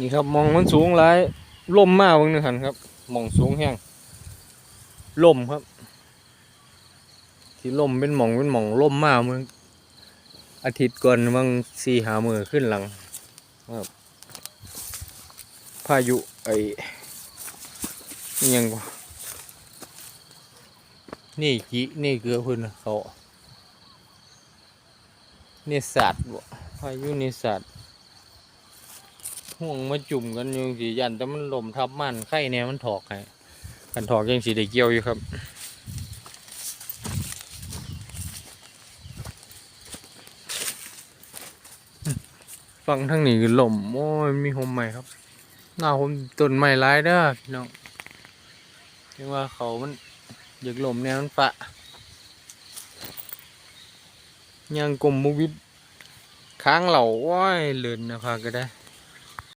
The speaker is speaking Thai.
นี่ครับมองมันสูงหลายล่มมากเบิ่งหนึงหันครับมองสูงแห้งล่มครับ ที่ล่มเป็นหมองเป็นหมองล่มมากมึงอาทิตย์ก่อนบางสี่หามือขึ้นหลังครับพายุไอ้ยังวะนี่กีนี่เกลือพื้นเขานี่สัตว์พายุนี่สัตว์ ห่วงมาจุ่มกันอยู่สิยันแต่มันลมทับมันไข่แนวมันถอกให้กันถอกยังสีได้เกี่ยวอยู่ครับฟังทั้งนี้คือลมโอ้ยมีโฮมใหม่ครับหน้าผมต้นใหม่ร้ายเด้อพี่น้องเรียกว่าเขามันอยากลมแนวมันปะยังกลมมุวิทค้างเหล่าว้ายเลือนนะพาก็ได้